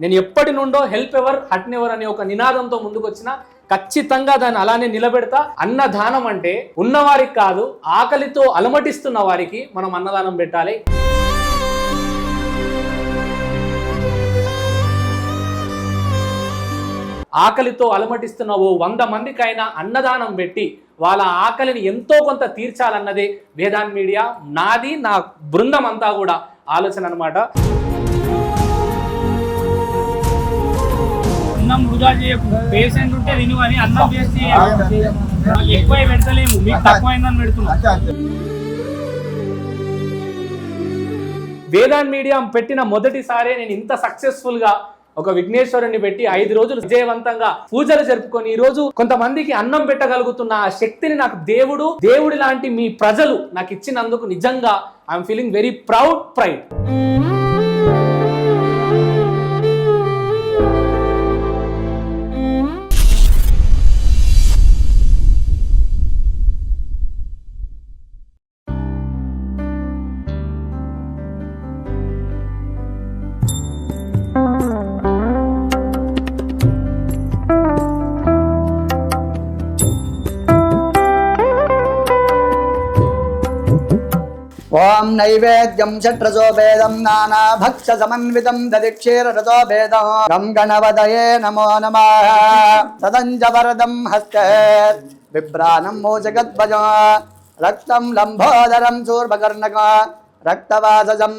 నేను ఎప్పటి నుండో హెల్ప్ ఎవర్ హట్ నెవర్ అనే ఒక నినాదంతో ముందుకొచ్చిన ఖచ్చితంగా దాన్ని అలానే నిలబెడతా. అన్నదానం అంటే ఉన్నవారికి కాదు ఆకలితో అలమటిస్తున్న వారికి మనం అన్నదానం పెట్టాలి. ఆకలితో అలమటిస్తున్న ఓ వంద మందికైనా అన్నదానం పెట్టి వాళ్ళ ఆకలిని ఎంతో కొంత తీర్చాలన్నదే వేదాన్ మీడియా నాది నా బృందం అంతా కూడా ఆలోచన అనమాట అన్నం వృధా చేయకు. పేషెంట్ ఉంటే తిను అని అన్నం చేసి ఎక్కువ పెడతలేము. మీకు తక్కువైందని పెడుతున్నాం. వేదాన్ మీడియా పెట్టిన మొదటిసారే నేను ఇంత సక్సెస్ఫుల్గా ఒక విఘ్నేశ్వరుని పెట్టి ఐదు రోజులు విజయవంతంగా పూజలు జరుపుకొని ఈ రోజు కొంతమందికి అన్నం పెట్టగలుగుతున్న ఆ శక్తిని నాకు దేవుడు దేవుడి లాంటి మీ ప్రజలు నాకు ఇచ్చినందుకు నిజంగా I'm feeling very proud pride ఓం నైవేద్యం షట్రసో భేదం నానా భక్ష సమన్వితం దదిక్షీర రసో భేదం. గం గణపతయే నమో నమ. సదంజ వరదం హస్తే. బిభ్రాణం మోజగద్భజ రక్తం లంబోదరం శూర్భకర్ణక. రక్తవాసజం.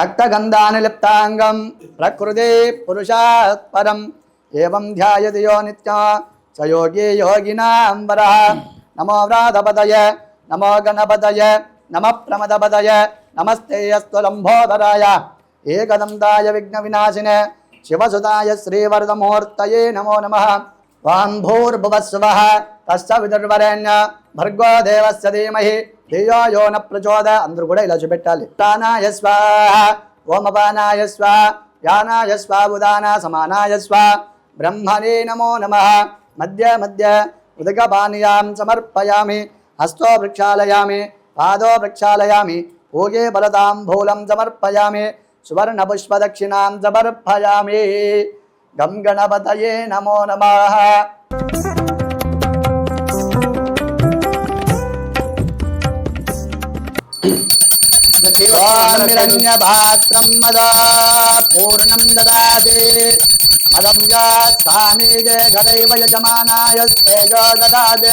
రక్తగంధానిలిప్తాంగం ప్రకృతి పురుషాత్పరం ఏం ధ్యాయతి యో నిత్య. స యోగి యోగినాం నమో వ్రాధపదయ. నమో గణపదయ. నమ ప్రమదపదయ నమస్తే అస్తు లంబోదరాయ ఏకదంతాయ విఘ్న వినాశిన శివసుతాయ శ్రీవరదమూర్తయే నమో నమ వాంభూర్భువస్వ భూర్భువస్వ తస్య విదుర్వరేణ్య భర్గో దేవస్య ధీమహి ధియో యో న ప్రచోద అందరూ కూడా ఇలా చూపెట్టాలి। ప్రాణాయ స్వాహ ఓమపానాయ స్వా। యానాయ స్వా ఉదాన సమానాయ స్వా। బ్రహ్మణే నమో నమ। మధ్య మధ్య ఉదకపానీయాం సమర్పయామి। హస్తో ప్రక్షాళయామి పాదో ప్రక్షాళయామి ఓగే బలతాంబూలం సమర్పయామి సువర్ణపుష్పదక్షిణాం సమర్పయామి గం గణపతయే నమో నమః హిరణ్యపాత్రం మదా పూర్ణం దదాతి మదం యామి గరైవ యజమానాయ తేజో దదాతి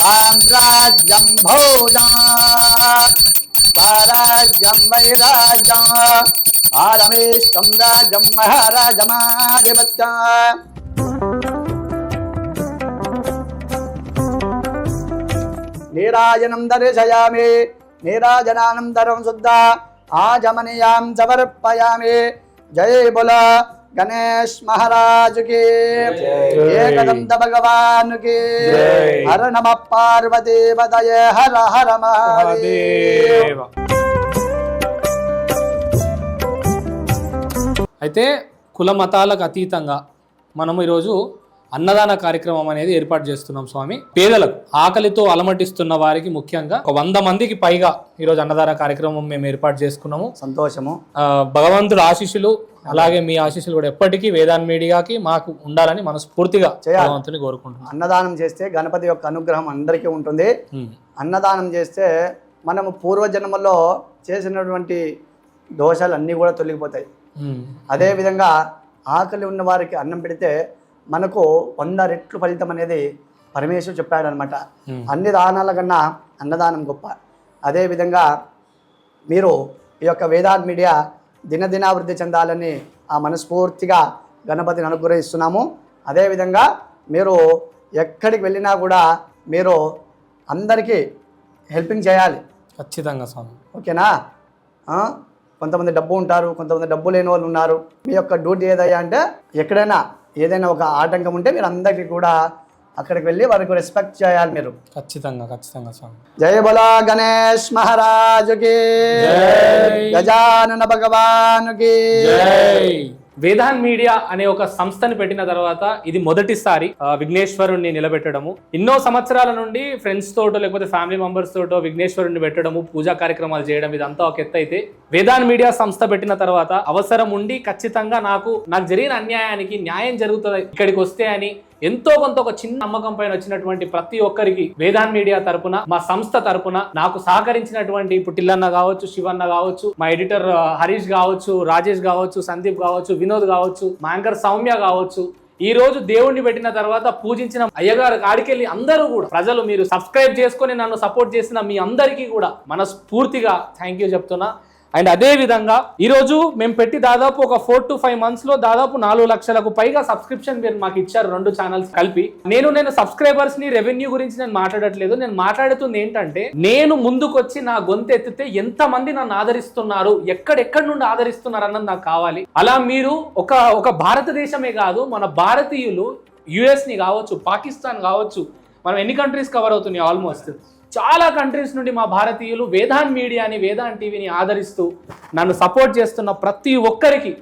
साम्राज्यम् भोजराज्यं स्वराज्यम् वैराज्य आरमेष्टम् राज्यम् महाराजमाधिपत्य दर्शयामि नीराजनानन्तरं शुद्धा आजमनीयां समर्पयामि जय बुल గణేష్ మహారాజు కి ఏకదంత భగవాన్కి హర నమ పార్వతీ పదయ హర హర మహాదేవ అయితే కుల మతాలకు అతీతంగా మనం ఈరోజు అన్నదాన కార్యక్రమం అనేది ఏర్పాటు చేస్తున్నాం స్వామి పేదలకు ఆకలితో అలమటిస్తున్న వారికి ముఖ్యంగా ఒక వంద మందికి పైగా ఈరోజు అన్నదాన కార్యక్రమం మేము ఏర్పాటు చేసుకున్నాము సంతోషము భగవంతుడు ఆశీస్సులు అలాగే మీ ఆశీస్సులు కూడా ఎప్పటికీ వేదాన్ మీడియాకి మాకు ఉండాలని మనస్ఫూర్తిగా. భగవంతుని కోరుకుంటున్నాం అన్నదానం చేస్తే గణపతి యొక్క అనుగ్రహం అందరికీ ఉంటుంది. అన్నదానం చేస్తే మనము పూర్వజన్మలో చేసినటువంటి దోషాలు అన్నీ కూడా తొలగిపోతాయి. అదేవిధంగా ఆకలి ఉన్న వారికి అన్నం పెడితే మనకు వంద రెట్లు ఫలితం అనేది పరమేశ్వరు చెప్పాడనమాట. అన్ని దానాల కన్నా అన్నదానం గొప్ప. అదేవిధంగా మీరు ఈ యొక్క వేదాంత్ మీడియా దినదినాభివృద్ధి చెందాలని ఆ మనస్ఫూర్తిగా గణపతిని అనుగ్రహిస్తున్నాము. అదేవిధంగా మీరు ఎక్కడికి వెళ్ళినా కూడా మీరు అందరికీ హెల్పింగ్ చేయాలి. ఖచ్చితంగా స్వామి. ఓకేనా? కొంతమంది డబ్బు ఉంటారు కొంతమంది డబ్బు లేని వాళ్ళు ఉన్నారు. మీ యొక్క డ్యూటీ ఏదయ్యా అంటే ఎక్కడైనా ఏదైనా ఒక ఆటంకం ఉంటే మీరు అందరికీ కూడా అక్కడికి వెళ్ళి వారికి రెస్పెక్ట్ చేయాలి మీరు. ఖచ్చితంగా ఖచ్చితంగా స్వామి. జయ బోలా గణేష్ మహారాజుకి. గజానన భగవానుకి. వేదాన్ మీడియా అనే ఒక సంస్థని పెట్టిన తర్వాత ఇది మొదటిసారి విఘ్నేశ్వరుణ్ణి నిలబెట్టడము. ఎన్నో సంవత్సరాల నుండి ఫ్రెండ్స్ తోటో లేకపోతే ఫ్యామిలీ మెంబర్స్ తోటో విఘ్నేశ్వరుణ్ణి పెట్టడము పూజా కార్యక్రమాలు చేయడం ఇదంతా ఒక ఎత్తు అయితే వేదాన్ మీడియా సంస్థ పెట్టిన తర్వాత అవసరం ఉండి ఖచ్చితంగా నాకు నాకు జరిగిన అన్యాయానికి న్యాయం జరుగుతుంది ఇక్కడికి వస్తే అని ఎంతో కొంత ఒక చిన్న నమ్మకం పైన వచ్చినటువంటి ప్రతి ఒక్కరికి వేదాన్ మీడియా తరపున మా సంస్థ తరపున నాకు సహకరించినటువంటి ఇప్పుడు టిల్లన్న కావచ్చు శివన్న కావచ్చు మా ఎడిటర్ హరీష్ కావచ్చు రాజేష్ కావచ్చు సందీప్ కావచ్చు వినోద్ కావచ్చు మా యాంకర్ సౌమ్య కావచ్చు ఈ రోజు దేవుణ్ణి పెట్టిన తర్వాత పూజించిన అయ్యగారు కాడికెళ్ళి అందరూ కూడా ప్రజలు మీరు సబ్స్క్రైబ్ చేసుకొని నన్ను సపోర్ట్ చేసిన మీ అందరికీ కూడా మనస్ఫూర్తిగా థ్యాంక్ యూ చెప్తున్నా. అండ్ అదే విధంగా ఈరోజు మేము పెట్టి దాదాపు ఒక ఫోర్ టు ఫైవ్ మంత్స్లో దాదాపు నాలుగు లక్షలకు పైగా సబ్స్క్రిప్షన్ మీరు మాకు ఇచ్చారు రెండు ఛానల్స్ కలిపి. నేను నేను సబ్స్క్రైబర్స్ని రెవెన్యూ గురించి నేను మాట్లాడట్లేదు. నేను మాట్లాడుతుంది ఏంటంటే నేను ముందుకొచ్చి నా గొంతు ఎత్తితే ఎంత మంది నన్ను ఆదరిస్తున్నారు ఎక్కడెక్కడి నుండి ఆదరిస్తున్నారు అన్నది నాకు కావాలి. అలా మీరు ఒక ఒక భారతదేశమే కాదు మన భారతీయులు యుఎస్ని కావచ్చు పాకిస్తాన్ కావచ్చు మనం ఎన్ని కంట్రీస్ కవర్ అవుతున్నాయి ఆల్మోస్ట్ చాలా కంట్రీస్ నుండి మా భారతీయులు వేదాన్ మీడియాని వేదాన్ టీవీని ఆదరిస్తూ నన్ను సపోర్ట్ చేస్తున్న ప్రతి ఒక్కరికి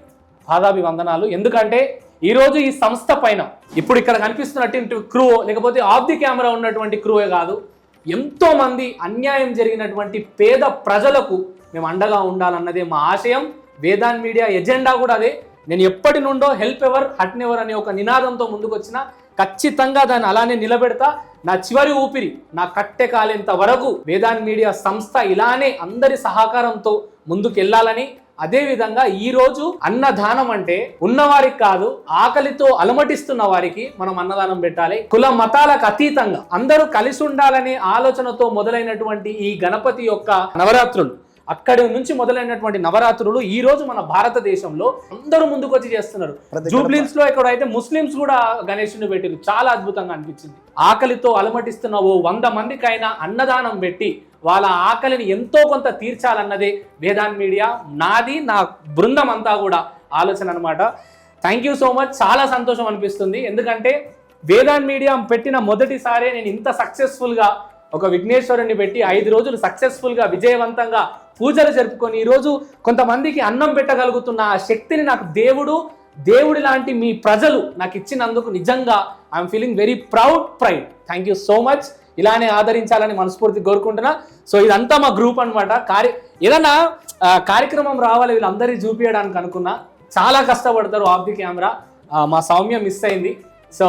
పాదాభివందనాలు. ఎందుకంటే ఈరోజు ఈ సంస్థ పైన ఇప్పుడు ఇక్కడ కనిపిస్తున్నటువంటి క్రూ లేకపోతే ఆఫ్ ది కెమెరా ఉన్నటువంటి క్రూయే కాదు ఎంతో మంది అన్యాయం జరిగినటువంటి పేద ప్రజలకు మేము అండగా ఉండాలన్నదే మా ఆశయం. వేదాన్ మీడియా ఎజెండా కూడా అదే. నేను ఎప్పటి నుండో హెల్ప్ ఎవర్ హట్ నెవర్ అనే ఒక నినాదంతో ముందుకు వచ్చిన ఖచ్చితంగా దాన్ని అలానే నిలబెడతా నా చివరి ఊపిరి నా కట్టె కాలేంత వరకు వేదాన్ మీడియా సంస్థ ఇలానే అందరి సహకారంతో ముందుకెళ్ళాలని అదేవిధంగా ఈరోజు అన్నదానం అంటే ఉన్నవారికి కాదు ఆకలితో అలమటిస్తున్న వారికి మనం అన్నదానం పెట్టాలి. కుల మతాలకు అతీతంగా అందరూ కలిసి ఉండాలనే ఆలోచనతో మొదలైనటువంటి ఈ గణపతి యొక్క నవరాత్రులు అక్కడి నుంచి మొదలైనటువంటి నవరాత్రులు ఈ రోజు మన భారతదేశంలో అందరూ ముందుకు వచ్చి చేస్తున్నారు. జూబ్లీన్స్లో ఎక్కడైతే ముస్లిమ్స్ కూడా గణేషుని పెట్టారు చాలా అద్భుతంగా అనిపించింది. ఆకలితో అలమటిస్తున్న ఓ వంద మందికైనా అన్నదానం పెట్టి వాళ్ళ ఆకలిని ఎంతో కొంత తీర్చాలన్నదే వేదాన్ మీడియా నాది నా బృందం అంతా కూడా ఆలోచన అనమాట థ్యాంక్ యూ సో మచ్ చాలా సంతోషం అనిపిస్తుంది. ఎందుకంటే వేదాన్ మీడియా పెట్టిన మొదటిసారే నేను ఇంత సక్సెస్ఫుల్గా ఒక విఘ్నేశ్వరుని పెట్టి ఐదు రోజులు సక్సెస్ఫుల్గా విజయవంతంగా పూజలు జరుపుకొని ఈరోజు కొంతమందికి అన్నం పెట్టగలుగుతున్న ఆ శక్తిని నాకు దేవుడు దేవుడి లాంటి మీ ప్రజలు నాకు ఇచ్చినందుకు నిజంగా I'm feeling very proud pride thank you so much ఇలానే ఆదరించాలని మనస్ఫూర్తి కోరుకుంటున్నా. సో ఇదంతా మా గ్రూప్ అన్నమాట. కార్య ఏదన్నా కార్యక్రమం రావాలి వీళ్ళందరినీ చూపించడానికి అనుకున్నా. చాలా కష్టపడతారు ఆఫ్ ది కెమెరా మా సౌమ్య మిస్ అయింది. సో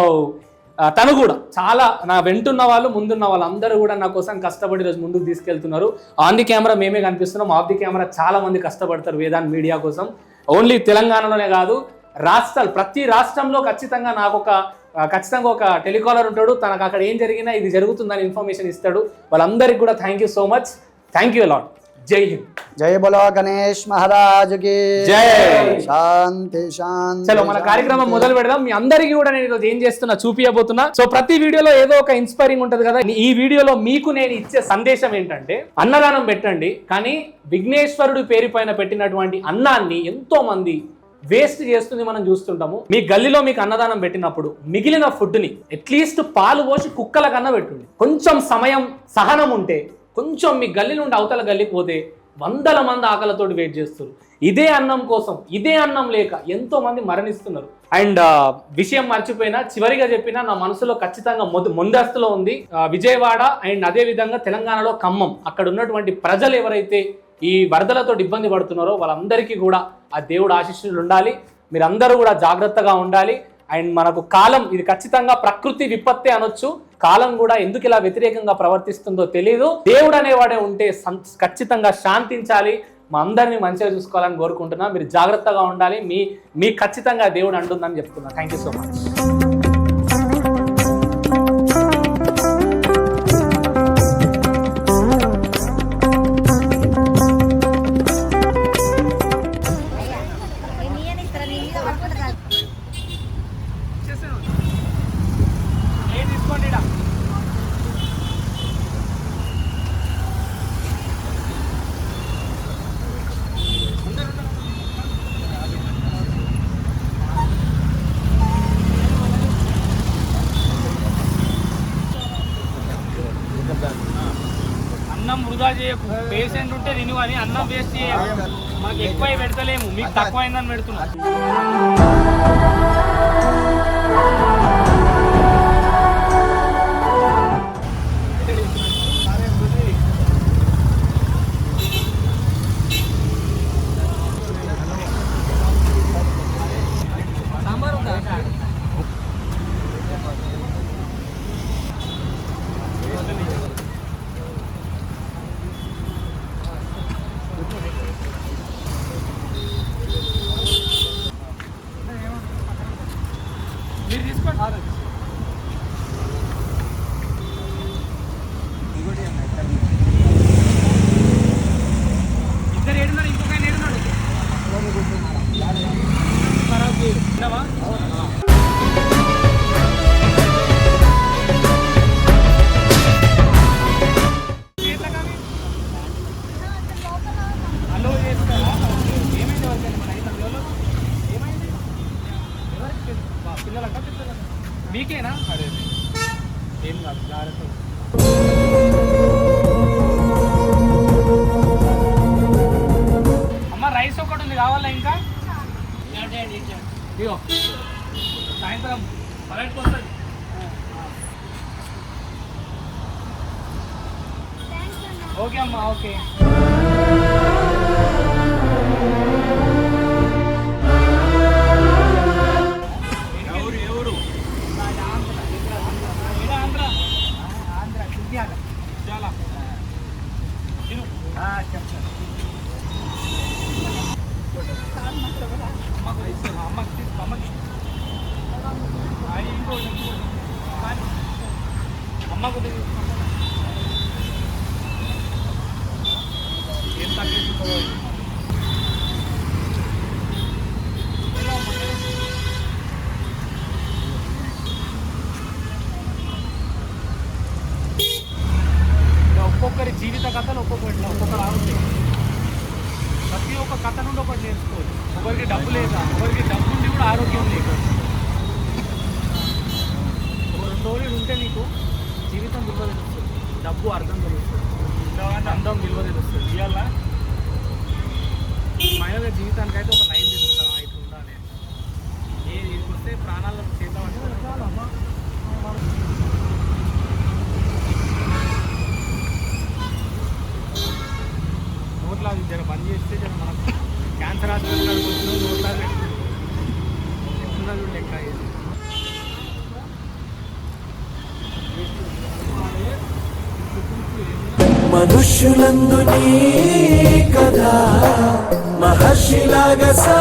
తను కూడా చాలా నా వెంటున్న వాళ్ళు ముందున్న వాళ్ళు అందరూ కూడా నా కోసం కష్టపడి రోజు ముందుకు తీసుకెళ్తున్నారు. ఆన్ ది కెమెరా మేమే కనిపిస్తున్నాం. ఆఫ్ ది కెమెరా చాలా మంది కష్టపడతారు వేదాన్ మీడియా కోసం. ఓన్లీ తెలంగాణలోనే కాదు రాష్ట్రాలు ప్రతి రాష్ట్రంలో ఖచ్చితంగా నాకు ఒక ఖచ్చితంగా ఒక టెలికాలర్ ఉంటాడు. తనకు అక్కడ ఏం జరిగినా ఇది జరుగుతుందని ఇన్ఫర్మేషన్ ఇస్తాడు. వాళ్ళందరికీ కూడా thank you so much thank you lot Jai Hind. Jai బలో గణేష్ మహారాజ్కి. జై. శాంతి శాంతి చలో మన కార్యక్రమం మొదలు పెడదాం. మీ అందరికీ కూడా నేను ఈరోజు ఏం చేస్తున్నా చూపియబోతున్నా. సో ప్రతి వీడియోలో ఏదో ఒక ఇన్స్పైరింగ్ ఉంటది కదా. ఈ వీడియోలో మీకు నేను ఇచ్చే సందేశం ఏంటంటే అన్నదానం పెట్టండి కానీ విఘ్నేశ్వరుడి పేరు పైన పెట్టినటువంటి అన్నాన్ని ఎంతో మంది వేస్ట్ చేస్తుంది మనం చూస్తుంటాము. మీ గల్లీలో మీకు అన్నదానం పెట్టినప్పుడు మిగిలిన ఫుడ్ని అట్లీస్ట్ పాలు పోసి కుక్కల కన్నా పెట్టుండి. కొంచెం సమయం సహనం ఉంటే కొంచెం మీ గల్లీ నుండి అవతల గల్లీకి పోతే వందల మంది ఆకలతోటి వెయిట్ చేస్తారు. ఇదే అన్నం కోసం ఇదే అన్నం లేక ఎంతో మంది మరణిస్తున్నారు. అండ్ విషయం మర్చిపోయినా చివరిగా చెప్పిన నా మనసులో ఖచ్చితంగా ముందస్తులో ఉంది. విజయవాడ అండ్ అదే విధంగా తెలంగాణలో ఖమ్మం. అక్కడ ఉన్నటువంటి ప్రజలు ఎవరైతే ఈ వరదలతో ఇబ్బంది పడుతున్నారో వాళ్ళందరికీ కూడా ఆ దేవుడు ఆశీస్సులు ఉండాలి. మీరందరూ కూడా జాగ్రత్తగా ఉండాలి. అండ్ మనకు కాలం ఇది ఖచ్చితంగా ప్రకృతి విపత్తే అనొచ్చు. కాలం కూడా ఎందుకు ఇలా వ్యతిరేకంగా ప్రవర్తిస్తుందో తెలియదు దేవుడు అనేవాడే ఉంటే ఖచ్చితంగా శాంతించాలి. మా అందరినీ మంచిగా చూసుకోవాలని కోరుకుంటున్నా. మీరు జాగ్రత్తగా ఉండాలి. మీ మీ ఖచ్చితంగా దేవుడు అంటుందని చెప్తున్నా. థ్యాంక్ యూ సో మచ్ వృధా చేయకు. పేషెంట్ ఉంటే తిను అని అన్నం వేస్ట్ చేయకు. మాకు ఎక్కువ పెడతలేము. మీకు తక్కువ అయిందని పెడుతున్నా. పెద్దలకా? మీకేనా? అదే. ఏం కాదు జాగ్రత్త. అమ్మ రైస్ ఒకటి ఉంది కావాలా ఇంకా? ఇగో సాయంత్రం పన్నెండుకి వస్తుంది ఓకే అమ్మా ఓకే. నీకు జీవితం విలువ తెలుస్తుంది. డబ్బు అర్థం తెలుస్తుంది. అందం విలువ తెలుస్తుంది. ఇవాళ మహిళల జీవితానికైతే ఒక లైన్ తెలుస్తాం అయితే ఉండాలి ఏది వస్తే ప్రాణాలకు చేత నోట్లాది జర బంద్ చేస్తే జర మనకు క్యాన్సర్ హాస్పిటల్ నోట్లా ఎట్లున్నా చూడు లెక్క ఇది. మహర్షులందు నీ కదా మహర్షిలాగా సా